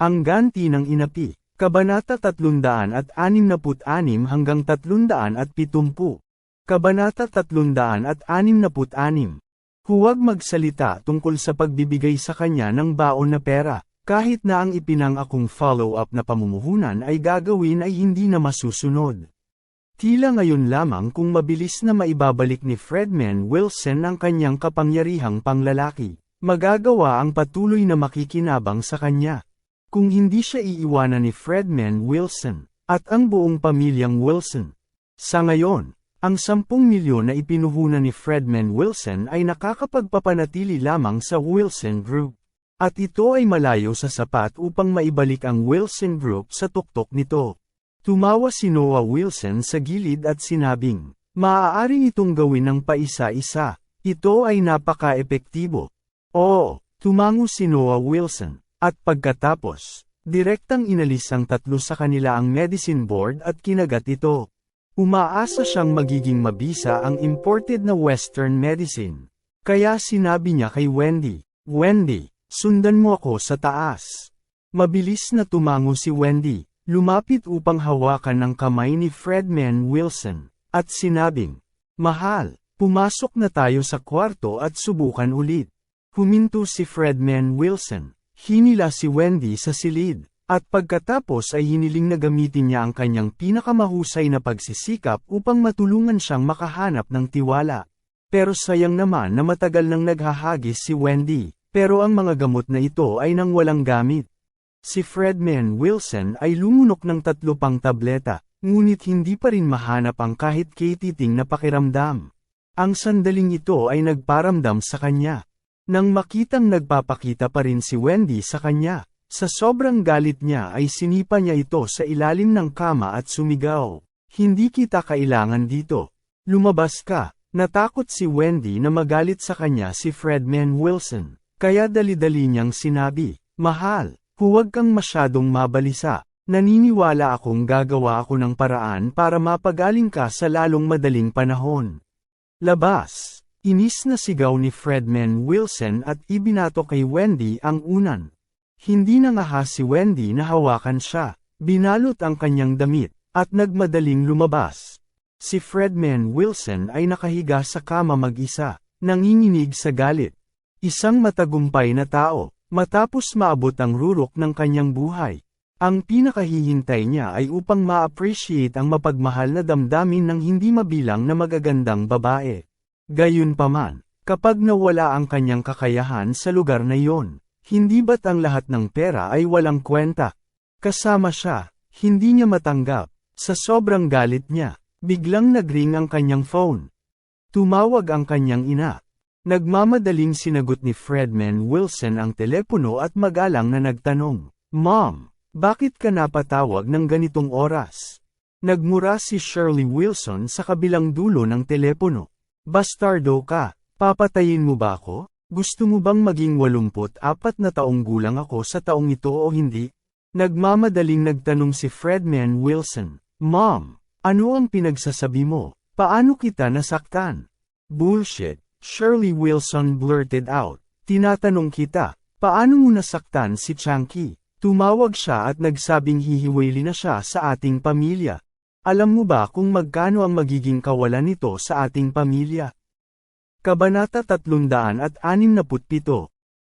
Ang ganti ng inapi, Kabanata 366 hanggang 370. Kabanata 366. Huwag magsalita tungkol sa pagbibigay sa kanya ng baon na pera, kahit na ang ipinangakong follow-up na pamumuhunan ay gagawin ay hindi na masusunod. Tila ngayon lamang kung mabilis na maibabalik ni Fredman Wilson ang kanyang kapangyarihang panglalaki, magagawa ang patuloy na makikinabang sa kanya. Kung hindi siya iiwanan ni Fredman Wilson, at ang buong pamilyang Wilson. Sa ngayon, ang 10 milyon na ipinuhunan ni Fredman Wilson ay nakakapagpapanatili lamang sa Wilson Group. At ito ay malayo sa sapat upang maibalik ang Wilson Group sa tuktok nito. Tumawa si Noah Wilson sa gilid at sinabing, Maaari itong gawin ng paisa-isa. Ito ay napaka-epektibo. Oo, tumango si Noah Wilson. At pagkatapos, direktang inalis ang tatlo sa kanila ang medicine board at kinagat ito. Umaasa siyang magiging mabisa ang imported na western medicine. Kaya sinabi niya kay Wendy, Wendy, sundan mo ako sa taas. Mabilis na tumango si Wendy, lumapit upang hawakan ng kamay ni Fredman Wilson, at sinabing, Mahal, pumasok na tayo sa kwarto at subukan ulit. Huminto si Fredman Wilson. Hinila si Wendy sa silid, at pagkatapos ay hiniling na gamitin niya ang kanyang pinakamahusay na pagsisikap upang matulungan siyang makahanap ng tiwala. Pero sayang naman na matagal nang naghahagis si Wendy, pero ang mga gamot na ito ay nang walang gamit. Si Fredman Wilson ay lumunok ng tatlo pang tableta, ngunit hindi pa rin mahanap ang kahit katiting na pakiramdam. Ang sandaling ito ay nagparamdam sa kanya. Nang makitang nagpapakita pa rin si Wendy sa kanya, sa sobrang galit niya ay sinipa niya ito sa ilalim ng kama at sumigaw. Hindi kita kailangan dito. Lumabas ka. Natakot si Wendy na magalit sa kanya si Fredman Wilson. Kaya dali-dali niyang sinabi, Mahal, huwag kang masyadong mabalisa. Naniniwala akong gagawa ako ng paraan para mapagaling ka sa lalong madaling panahon. Labas. Inis na sigaw ni Fredman Wilson at ibinato kay Wendy ang unan. Hindi na nga si Wendy na hawakan siya, binalot ang kanyang damit, at nagmadaling lumabas. Si Fredman Wilson ay nakahiga sa kama mag-isa, nanginginig sa galit. Isang matagumpay na tao, matapos maabot ang rurok ng kanyang buhay. Ang pinakahihintay niya ay upang ma-appreciate ang mapagmahal na damdamin ng hindi mabilang na magagandang babae. Gayunpaman, kapag nawala ang kanyang kakayahan sa lugar na iyon, hindi ba't ang lahat ng pera ay walang kwenta? Kasama siya, hindi niya matanggap, sa sobrang galit niya, biglang nagring ang kanyang phone. Tumawag ang kanyang ina. Nagmamadaling sinagot ni Fredman Wilson ang telepono at magalang na nagtanong, Mom, bakit ka napatawag ng ganitong oras? Nagmura si Shirley Wilson sa kabilang dulo ng telepono. Bastardo ka, papatayin mo ba ako? Gusto mo bang maging 84 na taong gulang ako sa taong ito o hindi? Nagmamadaling nagtanong si Fredman Wilson, Mom, ano ang pinagsasabi mo? Paano kita nasaktan? Bullshit, Shirley Wilson blurted out. Tinatanong kita, paano mo nasaktan si Chunky? Tumawag siya at nagsabing hihiwili na siya sa ating pamilya. Alam mo ba kung magkano ang magiging kawalan nito sa ating pamilya? Kabanata 367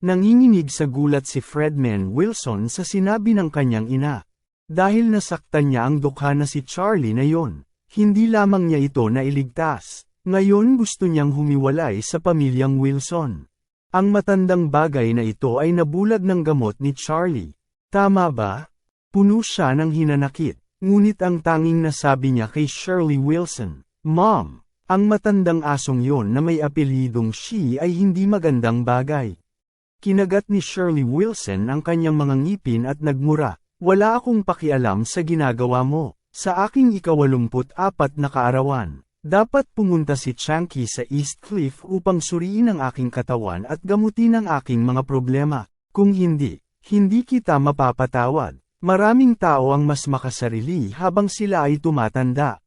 Nanginginig sa gulat si Fredman Wilson sa sinabi ng kanyang ina. Dahil nasaktan niya ang dukha na si Charlie na yon, hindi lamang niya ito nailigtas. Ngayon gusto niyang humiwalay sa pamilyang Wilson. Ang matandang bagay na ito ay nabulag ng gamot ni Charlie. Tama ba? Puno siya ng hinanakit. Ngunit ang tanging nasabi niya kay Shirley Wilson, Mom, ang matandang asong yon na may apelyidong she ay hindi magandang bagay. Kinagat ni Shirley Wilson ang kanyang mga ngipin at nagmura, wala akong pakialam sa ginagawa mo. Sa aking ikawalumput-apat na kaarawan, dapat pumunta si Chunky sa East Cliff upang suriin ang aking katawan at gamutin ang aking mga problema. Kung hindi, hindi kita mapapatawad. Maraming tao ang mas makasarili habang sila ay tumatanda.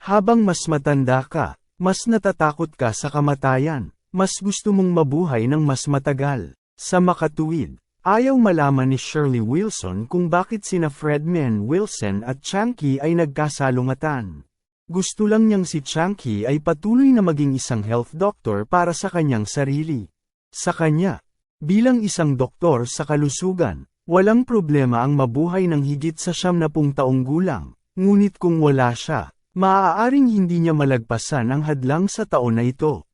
Habang mas matanda ka, mas natatakot ka sa kamatayan, mas gusto mong mabuhay ng mas matagal. Sa makatuwid, ayaw malaman ni Shirley Wilson kung bakit sina Fredman Wilson at Chunky ay nagkasalungatan. Gusto lang niyang si Chunky ay patuloy na maging isang health doctor para sa kanyang sarili. Sa kanya, bilang isang doktor sa kalusugan, walang problema ang mabuhay ng higit sa siyam na pung taong gulang, ngunit kung wala siya, maaaring hindi niya malagpasan ang hadlang sa taon na ito.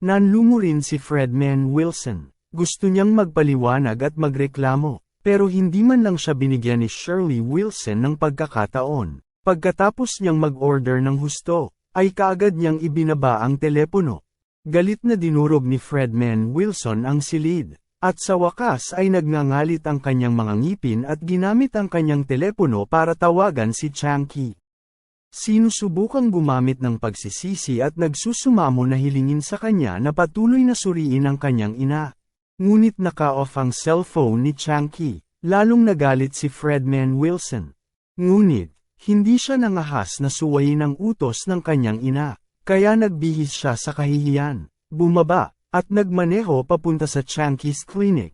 Nanlungo rin si Fredman Wilson. Gusto niyang magpaliwanag at magreklamo, pero hindi man lang siya binigyan ni Shirley Wilson ng pagkakataon. Pagkatapos niyang mag-order ng husto, ay kaagad niyang ibinaba ang telepono. Galit na dinurog ni Fredman Wilson ang silid, at sa wakas ay nagngangalit ang kanyang mga ngipin at ginamit ang kanyang telepono para tawagan si Chunky. Sinusubukang gumamit ng pagsisisi at nagsusumamo na hilingin sa kanya na patuloy na suriin ang kanyang ina. Ngunit naka-off ang cellphone ni Chunky, lalong nagalit si Fredman Wilson. Ngunit, hindi siya nangahas na suwayin ang utos ng kanyang ina, kaya nagbihis siya sa kahihiyan, bumaba, at nagmaneho papunta sa Chunky's clinic.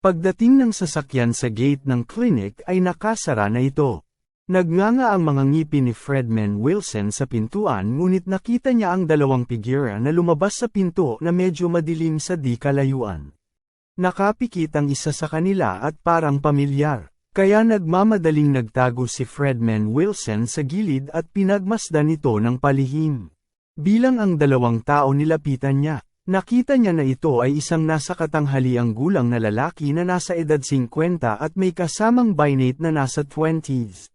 Pagdating ng sasakyan sa gate ng clinic ay nakasara na ito. Nagnganga ang mga ngipin ni Fredman Wilson sa pintuan ngunit nakita niya ang dalawang figura na lumabas sa pinto na medyo madilim sa di kalayuan. Nakapikit ang isa sa kanila at parang pamilyar, kaya nagmamadaling nagtago si Fredman Wilson sa gilid at pinagmasdan ito ng palihim. Bilang ang dalawang tao nilapitan niya, nakita niya na ito ay isang nasa katanghaliang gulang na lalaki na nasa edad 50 at may kasamang binate na nasa 20s.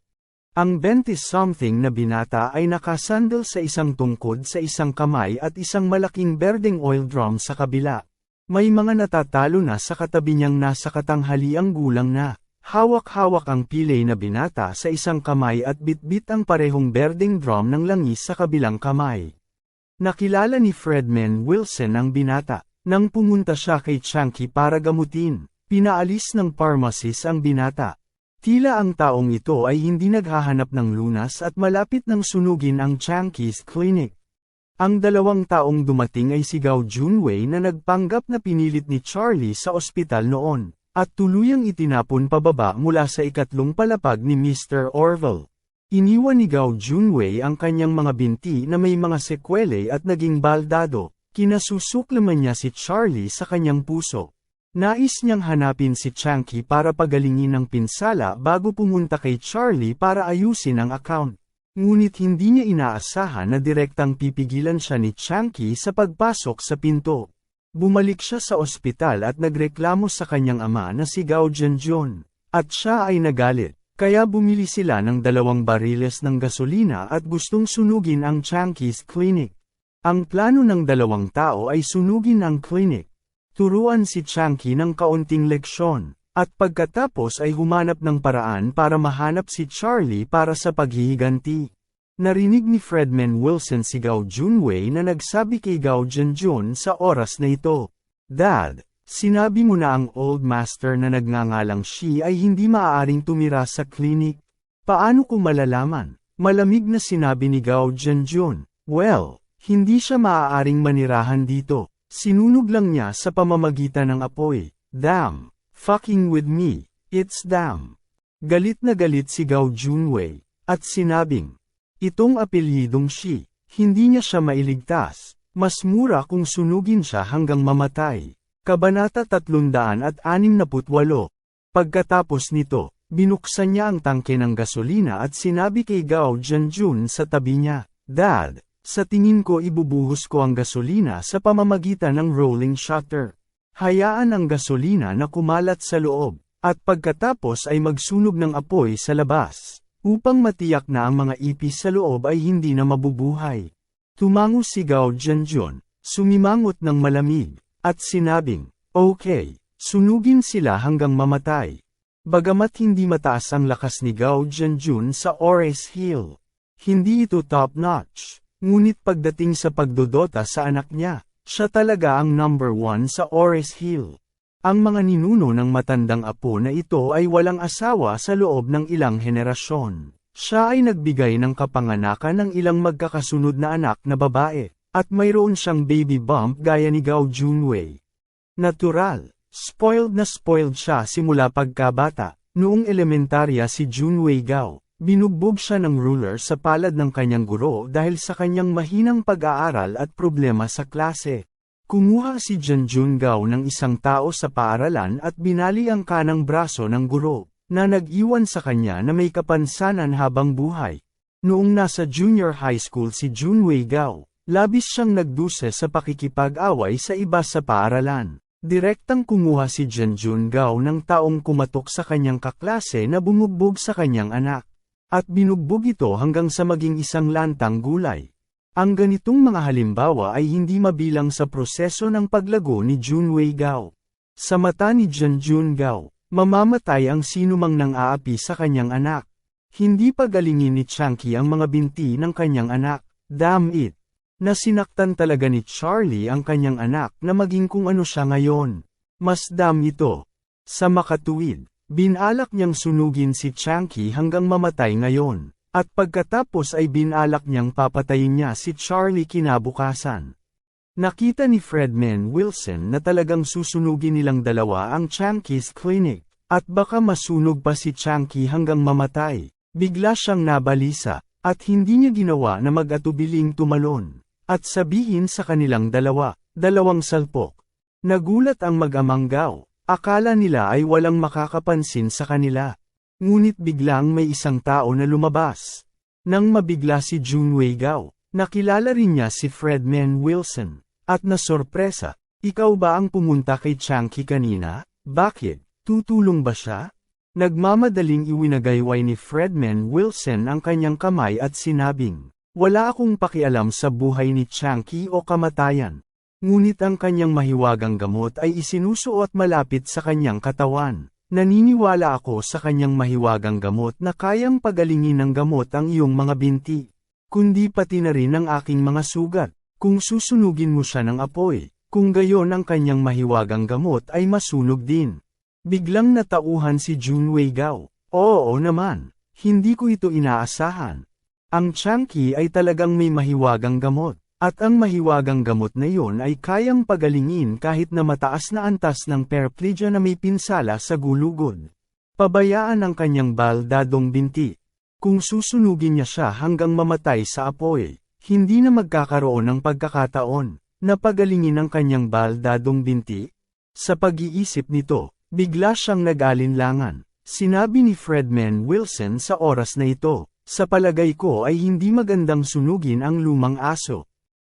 Ang 20-something na binata ay nakasandal sa isang tungkod sa isang kamay at isang malaking berdeng oil drum sa kabila. May mga natatalo na sa katabi niyang nasa katanghaliang gulang na. Hawak-hawak ang pilay na binata sa isang kamay at bitbit ang parehong berdeng drum ng langis sa kabilang kamay. Nakilala ni Fredman Wilson ang binata. Nang pumunta siya kay Chunky para gamutin, pinaalis ng pharmacist ang binata. Tila ang taong ito ay hindi naghahanap ng lunas at malapit ng sunugin ang Chunky's clinic. Ang dalawang taong dumating ay si Gao Junwei na nagpanggap na pinilit ni Charlie sa ospital noon, at tuluyang itinapon pababa mula sa ikatlong palapag ni Mr. Orville. Iniwan ni Gao Junwei ang kanyang mga binti na may mga sekwele at naging baldado, kinasusuklaman niya si Charlie sa kanyang puso. Nais niyang hanapin si Chunky para pagalingin ang pinsala bago pumunta kay Charlie para ayusin ang account. Ngunit hindi niya inaasahan na direktang pipigilan siya ni Chunky sa pagpasok sa pinto. Bumalik siya sa ospital at nagreklamo sa kanyang ama na si Gao Jianjun, at siya ay nagalit. Kaya bumili sila ng dalawang bariles ng gasolina at gustong sunugin ang Chunky's clinic. Ang plano ng dalawang tao ay sunugin ang clinic. Turuan si Chunky ng kaunting leksyon, at pagkatapos ay humanap ng paraan para mahanap si Charlie para sa paghihiganti. Narinig ni Fredman Wilson si Gao Junwei na nagsabi kay Gao Jianjun sa oras na ito. Dad, sinabi mo na ang old master na nagngangalang Shi ay hindi maaaring tumira sa clinic. Paano ko malalaman? Malamig na sinabi ni Gao Jianjun. Well, hindi siya maaaring manirahan dito. Sinunog lang niya sa pamamagitan ng apoy. Damn! Fucking with me, it's damn! Galit na galit si Gao Junwei, at sinabing, Itong apelyidong Shi, hindi niya siya mailigtas, mas mura kung sunugin siya hanggang mamatay. Kabanata 368 Pagkatapos nito, binuksan niya ang tangke ng gasolina at sinabi kay Gao Jianjun sa tabi niya, Dad, sa tingin ko ibubuhos ko ang gasolina sa pamamagitan ng rolling shutter. Hayaan ang gasolina na kumalat sa loob, at pagkatapos ay magsunog ng apoy sa labas, upang matiyak na ang mga ipis sa loob ay hindi na mabubuhay. Tumango si Gao Jianjun, sumimangot ng malamig, at sinabing, Okay, Sunugin sila hanggang mamatay. Bagamat hindi mataas ang lakas ni Gao Jianjun sa Ores Hill, hindi ito top-notch. Ngunit pagdating sa pagdodota sa anak niya, siya talaga ang number one sa Ores Hill. Ang mga ninuno ng matandang apo na ito ay walang asawa sa loob ng ilang henerasyon. Siya ay nagbigay ng kapanganakan ng ilang magkakasunod na anak na babae, at mayroon siyang baby bump gaya ni Gao Junwei. Natural, spoiled na spoiled siya simula pagkabata. Noong elementarya si Junwei Gao, binugbog siya ng ruler sa palad ng kanyang guro dahil sa kanyang mahinang pag-aaral at problema sa klase. Kumuha si Janjun Gao ng isang tao sa paaralan at binali ang kanang braso ng guro, na nag-iwan sa kanya na may kapansanan habang buhay. Noong nasa junior high school si Junwei Gao, labis siyang nagduse sa pakikipag-away sa iba sa paaralan. Direktang kumuha si Janjun Gao ng taong kumatok sa kanyang kaklase na bumugbog sa kanyang anak. At binugbog ito hanggang sa maging isang lantang gulay. Ang ganitong mga halimbawa ay hindi mabilang sa proseso ng paglago ni Junwei Gao. Sa mata ni Janjun Gao, mamamatay ang sinumang nang aapi sa kanyang anak. Hindi pagalingin ni Chunky ang mga binti ng kanyang anak, damn it. Nasinaktan talaga ni Charlie ang kanyang anak na maging kung ano siya ngayon. Mas dam ito. Sa makatuwid, binalak niyang sunugin si Chunky hanggang mamatay ngayon. At pagkatapos ay binalak niyang papatayin niya si Charlie kinabukasan. Nakita ni Fredman Wilson na talagang susunugin nilang dalawa ang Chunky's Clinic, at baka masunog pa si Chunky hanggang mamatay. Bigla siyang nabalisa, at hindi niya ginawa na mag-atubiling tumalon, at sabihin sa kanilang dalawa, dalawang salpok. Nagulat ang mag-amang Gao, akala nila ay walang makakapansin sa kanila. Ngunit biglang may isang tao na lumabas. Nang mabigla si Junwei Gao, nakilala rin niya si Fredman Wilson. At nasorpresa, ikaw ba ang pumunta kay Chunky kanina? Bakit? Tutulong ba siya? Nagmamadaling iwinagayway ni Fredman Wilson ang kanyang kamay at sinabing, Wala akong pakialam sa buhay ni Chunky o kamatayan. Ngunit ang kanyang mahiwagang gamot ay isinusuot malapit sa kanyang katawan. Naniniwala ako sa kanyang mahiwagang gamot na kayang pagalingin ng gamot ang iyong mga binti. Kundi pati na rin ang aking mga sugat. Kung susunugin mo siya ng apoy, kung gayon ang kanyang mahiwagang gamot ay masunog din. Biglang natauhan si Junwei Gao. Oo naman, hindi ko ito inaasahan. Ang Chunky ay talagang may mahiwagang gamot. At ang mahiwagang gamot na iyon ay kayang pagalingin kahit na mataas na antas ng perplegia na may pinsala sa gulugod. Pabayaan ang kanyang baldadong binti. Kung susunugin niya siya hanggang mamatay sa apoy, hindi na magkakaroon ng pagkakataon na pagalingin ang kanyang baldadong binti. Sa pag-iisip nito, bigla siyang nag-alinlangan. Sinabi ni Fredman Wilson sa oras na ito, sa palagay ko ay hindi magandang sunugin ang lumang aso.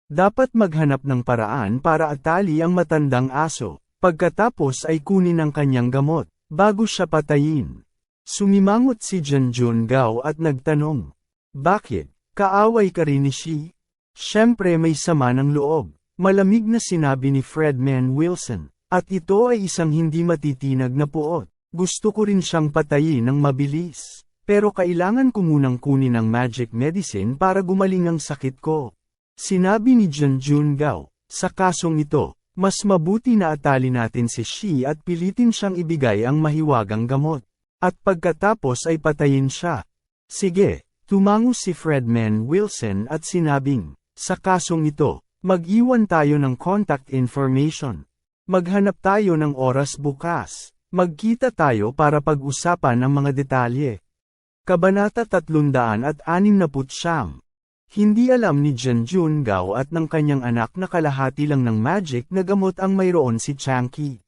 Dapat maghanap ng paraan para atali ang matandang aso, pagkatapos ay kunin ang kanyang gamot, bago siya patayin. Sumimangot si Janjun Gao at nagtanong, Bakit, kaaway ka rin ni Shi? Siyempre may sama ng loob, malamig na sinabi ni Fredman Wilson, at ito ay isang hindi matitinag na puot. Gusto ko rin siyang patayin ng mabilis, pero kailangan ko munang kunin ang magic medicine para gumaling ang sakit ko. Sinabi ni Janjun Gao, sa kasong ito, mas mabuti na atali natin si Shi at pilitin siyang ibigay ang mahiwagang gamot. At pagkatapos ay patayin siya. Sige, tumango si Fredman Wilson at sinabing, sa kasong ito, mag-iwan tayo ng contact information. Maghanap tayo ng oras bukas. Magkita tayo para pag-usapan ang mga detalye. Kabanata 369 hindi alam ni Janjun Gao at ng kanyang anak na kalahati lang ng magic na gamot ang mayroon si Chunky.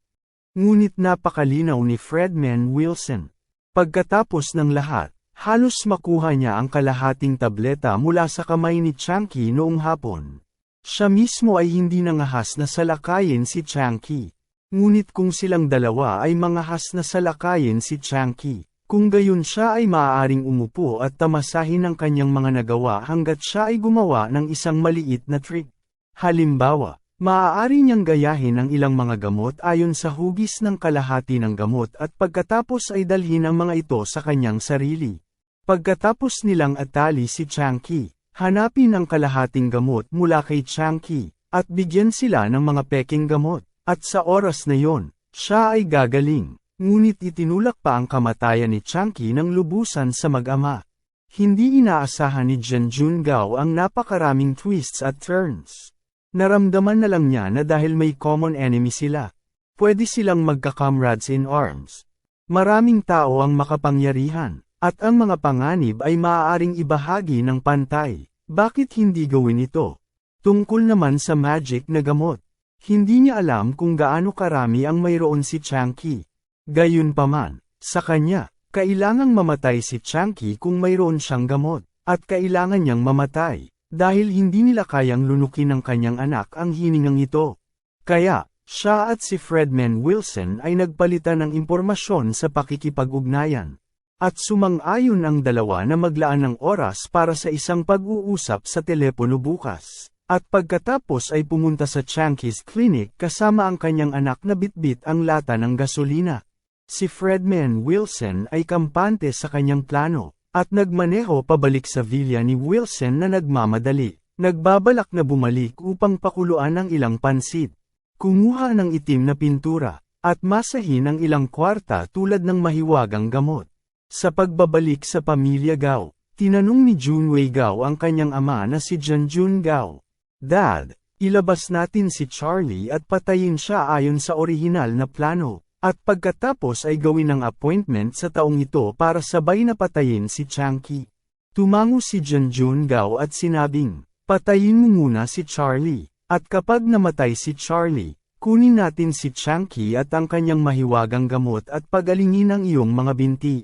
Ngunit napakalinaw ni Fredman Wilson. Pagkatapos ng lahat, halos makuha niya ang kalahating tableta mula sa kamay ni Chunky noong hapon. Siya mismo ay hindi nangahas na salakayin si Chunky. Ngunit kung silang dalawa ay mangahas na salakayin si Chunky, kung gayon siya ay maaaring umupo at tamasahin ang kanyang mga nagawa hanggat siya ay gumawa ng isang maliit na trick. Halimbawa, Maaari niyang gayahin ang ilang mga gamot ayon sa hugis ng kalahati ng gamot at pagkatapos ay dalhin ang mga ito sa kanyang sarili. Pagkatapos nilang atali si Changki, hanapin ang kalahating gamot mula kay Changki, at bigyan sila ng mga peking gamot, at sa oras na yon, siya ay gagaling. Ngunit itinulak pa ang kamatayan ni Changki ng lubusan sa mag-ama. Hindi inaasahan ni Jianjun Gao ang napakaraming twists at turns. Naramdaman na lang niya na dahil may common enemy sila, pwede silang magka-comrades in arms. Maraming tao ang makapangyarihan, at ang mga panganib ay maaaring ibahagi ng pantay. Bakit hindi gawin ito? Tungkol naman sa magic na gamot. Hindi niya alam kung gaano karami ang mayroon si Changki. Gayunpaman, sa kanya, kailangang mamatay si Changki kung mayroon siyang gamot, at kailangan niyang mamatay. Dahil hindi nila kayang lunukin ng kanyang anak ang hiningang ito. Kaya, siya at si Fredman Wilson ay nagpalitan ng impormasyon sa pakikipag-ugnayan. At sumang-ayon ang dalawa na maglaan ng oras para sa isang pag-uusap sa telepono bukas. At pagkatapos ay pumunta sa Chanky's Clinic kasama ang kanyang anak na bitbit ang lata ng gasolina. Si Fredman Wilson ay kampante sa kanyang plano. At nagmaneho pabalik sa villa ni Wilson na nagmamadali. Nagbabalak na bumalik upang pakuluan ang ilang pansit. Kumuha ng itim na pintura, at masahin ang ilang kwarta tulad ng mahiwagang gamot. Sa pagbabalik sa pamilya Gao, tinanong ni Junwei Gao ang kanyang ama na si Janjun Gao. Dad, ilabas natin si Charlie at patayin siya ayon sa orihinal na plano. At pagkatapos ay gawin ang appointment sa taong ito para sabay na patayin si Changki. Tumango si Janjun Gao at sinabing, patayin mo muna si Charlie, at kapag namatay si Charlie, kunin natin si Changki at ang kanyang mahiwagang gamot at pagalingin ang iyong mga binti.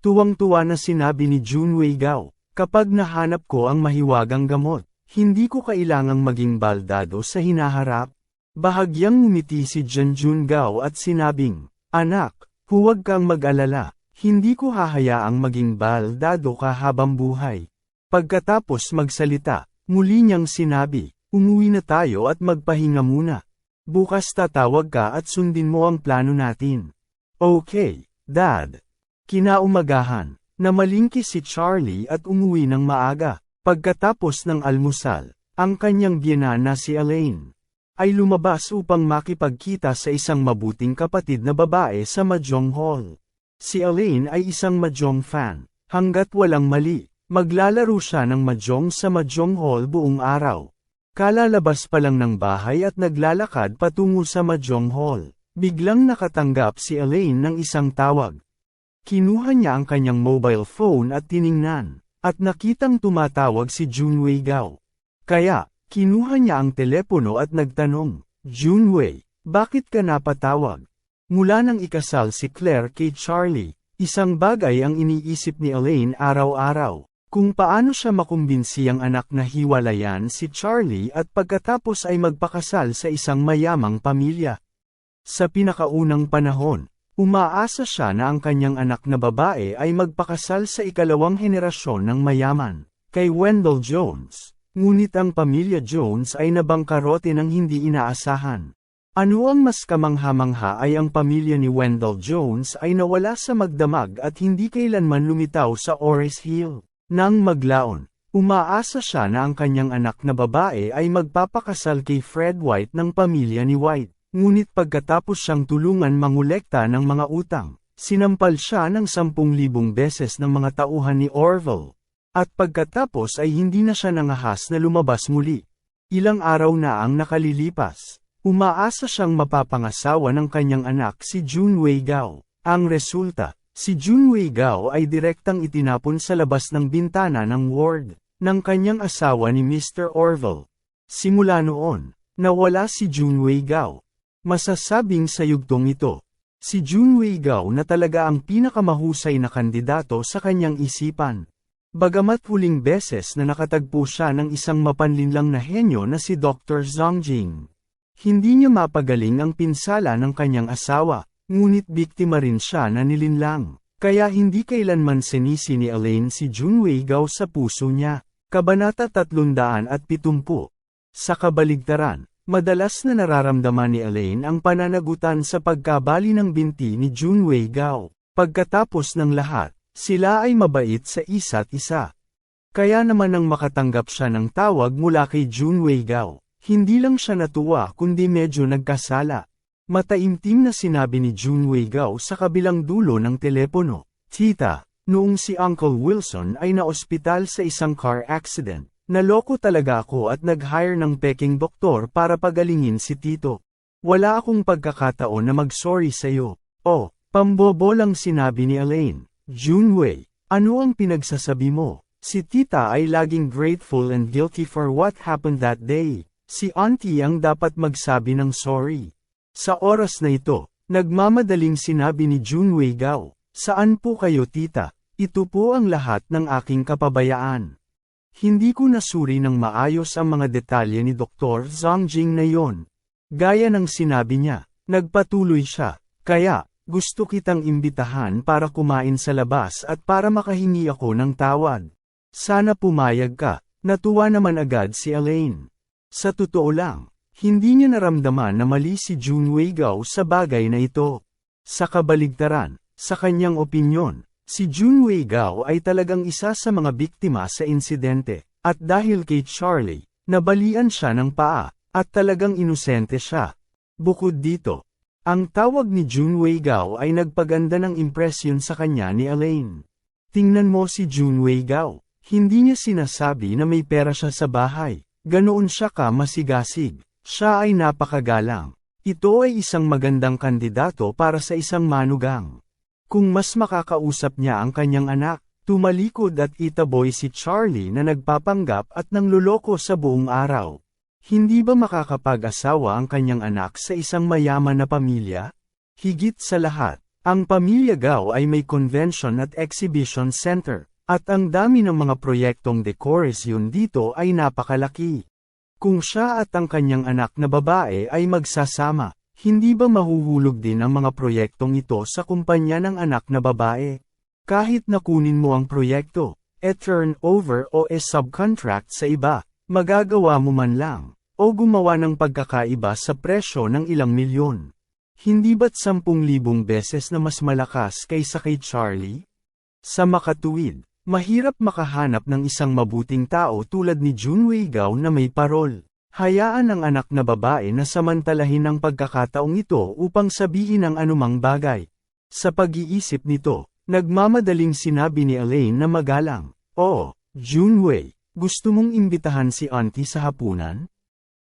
Tuwang-tuwa na sinabi ni Junwei Gao, kapag nahanap ko ang mahiwagang gamot, hindi ko kailangang maging baldado sa hinaharap, Bahagyang ngumiti si Janjun Gao at sinabing, Anak, huwag kang mag-alala, hindi ko hahayaang maging baldado ka habang buhay. Pagkatapos magsalita, muli niyang sinabi, umuwi na tayo at magpahinga muna. Bukas tatawag ka at sundin mo ang plano natin. Okay, Dad. Kinaumagahan, namalingki si Charlie at umuwi ng maaga. Pagkatapos ng almusal, ang kanyang biyana na si Elaine ay lumabas upang makipagkita sa isang mabuting kapatid na babae sa Mahjong Hall. Si Elaine ay isang Mahjong fan. Hanggat walang mali, maglalaro siya ng Mahjong sa Mahjong Hall buong araw. Kalalabas pa lang ng bahay at naglalakad patungo sa Mahjong Hall. Biglang nakatanggap si Elaine ng isang tawag. Kinuha niya ang kanyang mobile phone at tiningnan, at nakitang tumatawag si Junwei Gao. Kaya, Kinuha niya ang telepono at nagtanong, Junwei, bakit ka napatawag? Mula nang ikasal si Claire kay Charlie, isang bagay ang iniisip ni Elaine araw-araw, kung paano siya makumbinsi ang anak na hiwalayan si Charlie at pagkatapos ay magpakasal sa isang mayamang pamilya. Sa pinakaunang panahon, umaasa siya na ang kanyang anak na babae ay magpakasal sa ikalawang henerasyon ng mayaman, kay Wendell Jones. Ngunit ang pamilya Jones ay nabangkarote ng hindi inaasahan. Ano ang mas kamangha-mangha ay ang pamilya ni Wendell Jones ay nawala sa magdamag at hindi kailanman lumitaw sa Ores Hill. Nang maglaon, umaasa siya na ang kanyang anak na babae ay magpapakasal kay Fred White ng pamilya ni White. Ngunit pagkatapos siyang tulungan mangulekta ng mga utang, sinampal siya ng 10,000 beses ng mga tauhan ni Orville. At pagkatapos ay hindi na siya nangahas na lumabas muli. Ilang araw na ang nakalilipas. Umaasa siyang mapapangasawa ng kanyang anak si Junwei Gao. Ang resulta, si Junwei Gao ay direktang itinapon sa labas ng bintana ng ward ng kanyang asawa ni Mr. Orville. Simula noon, nawala si Junwei Gao. Masasabing sa yugtong ito, si Junwei Gao na talaga ang pinakamahusay na kandidato sa kanyang isipan. Bagamat huling beses na nakatagpo siya ng isang mapanlinlang na henyo na si Dr. Zhang Jing. Hindi niya mapagaling ang pinsala ng kanyang asawa, ngunit biktima rin siya na nilinlang. Kaya hindi kailanman sinisi ni Elaine si Junwei Gao sa puso niya. Kabanata 370 Sa kabaligtaran, Madalas na nararamdaman ni Elaine ang pananagutan sa pagkabali ng binti ni Junwei Gao. Pagkatapos ng lahat, sila ay mabait sa isa't isa. Kaya naman nang makatanggap siya ng tawag mula kay Junwei Gao, hindi lang siya natuwa kundi medyo nagkasala. Mataimtim na sinabi ni Junwei Gao sa kabilang dulo ng telepono, Tita, noong si Uncle Wilson ay naospital sa isang car accident, naloko talaga ako at nag-hire ng peking doktor para pagalingin si Tito. Wala akong pagkakataon na mag-sorry sa'yo. Oh, pambobo lang sinabi ni Elaine. Junwei, ano ang pinagsasabi mo? Si tita ay laging grateful and guilty for what happened that day. Si auntie ang dapat magsabi ng sorry. Sa oras na ito, nagmamadaling sinabi ni Junwei Gao, Saan po kayo tita? Ito po ang lahat ng aking kapabayaan. Hindi ko nasuri ng maayos ang mga detalye ni Dr. Zhang Jing na yon. Gaya ng sinabi niya, nagpatuloy siya, kaya, gusto kitang imbitahan para kumain sa labas at para makahingi ako ng tawad. Sana pumayag ka, natuwa naman agad si Elaine. Sa totoo lang, hindi niya naramdaman na mali si Junwei Gao sa bagay na ito. Sa kabaligtaran, sa kanyang opinyon, si Junwei Gao ay talagang isa sa mga biktima sa insidente, at dahil kay Charlie, nabalian siya ng paa, at talagang inosente siya. Bukod dito, ang tawag ni Junwei Gao ay nagpaganda ng impresyon sa kanya ni Elaine. Tingnan mo si Junwei Gao, hindi niya sinasabi na may pera siya sa bahay, ganoon siya ka masigasig, siya ay napakagalang. Ito ay isang magandang kandidato para sa isang manugang. Kung mas makakausap niya ang kanyang anak, tumalikod at itaboy si Charlie na nagpapanggap at nangluloko sa buong araw. Hindi ba makakapag-asawa ang kanyang anak sa isang mayaman na pamilya? Higit sa lahat, ang pamilya Gao ay may convention at exhibition center, at ang dami ng mga proyektong decoration dito ay napakalaki. Kung siya at ang kanyang anak na babae ay magsasama, hindi ba mahuhulog din ang mga proyektong ito sa kumpanya ng anak na babae? Kahit nakunin mo ang proyekto, e turn over o e subcontract sa iba, magagawa mo man lang, o gumawa ng pagkakaiba sa presyo ng ilang milyon. Hindi ba't sampung libong beses na mas malakas kaysa kay Charlie? Sa makatuwid, mahirap makahanap ng isang mabuting tao tulad ni Junwei Gao na may parol. Hayaan ang anak na babae na samantalahin ang pagkakataong ito upang sabihin ang anumang bagay. Sa pag-iisip nito, nagmamadaling sinabi ni Elaine na magalang, Oh, Junwei, gusto mong imbitahan si auntie sa hapunan?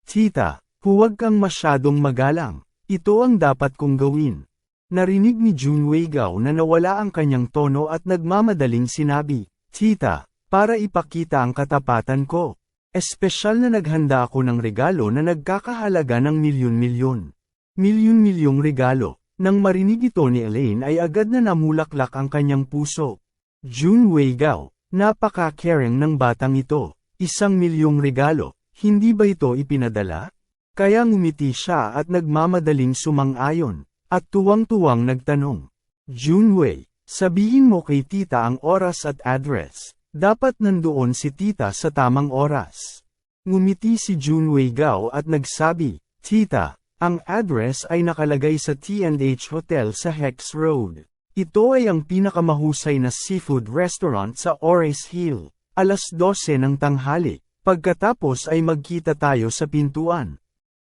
Tita, huwag kang masyadong magalang, ito ang dapat kong gawin. Narinig ni Junwei Gao na nawala ang kanyang tono at nagmamadaling sinabi, Tita, para ipakita ang katapatan ko. Espesyal na naghanda ako ng regalo na nagkakahalaga ng milyon-milyon. Milyon-milyong regalo. Nang marinig ito ni Elaine ay agad na namulaklak ang kanyang puso. Jun Wei Gao, napaka-caring ng batang ito. Isang milyong regalo, hindi ba ito ipinadala? Kaya ngumiti siya at nagmamadaling sumang-ayon, at tuwang-tuwang nagtanong. Junwei, sabihin mo kay tita ang oras at address. Dapat nandoon si tita sa tamang oras. Ngumiti si Junwei Gao at nagsabi, Tita, ang address ay nakalagay sa T&H Hotel sa Hex Road. Ito ay ang pinakamahusay na seafood restaurant sa Ores Hill. Alas 12 ng tanghali. Pagkatapos ay magkita tayo sa pintuan.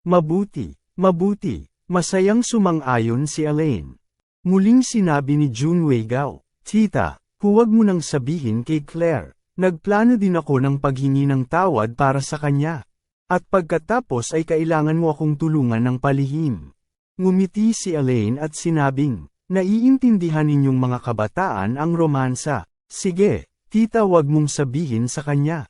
Mabuti, mabuti, masayang sumang-ayon si Elaine. Muling sinabi ni Junwei Gao, Tita, huwag mo nang sabihin kay Claire, nagplano din ako ng paghingi ng tawad para sa kanya. At pagkatapos ay kailangan mo akong tulungan ng palihim. Ngumiti si Elaine at sinabing, naiintindihan ninyong mga kabataan ang romansa. Sige, tita wag mong sabihin sa kanya.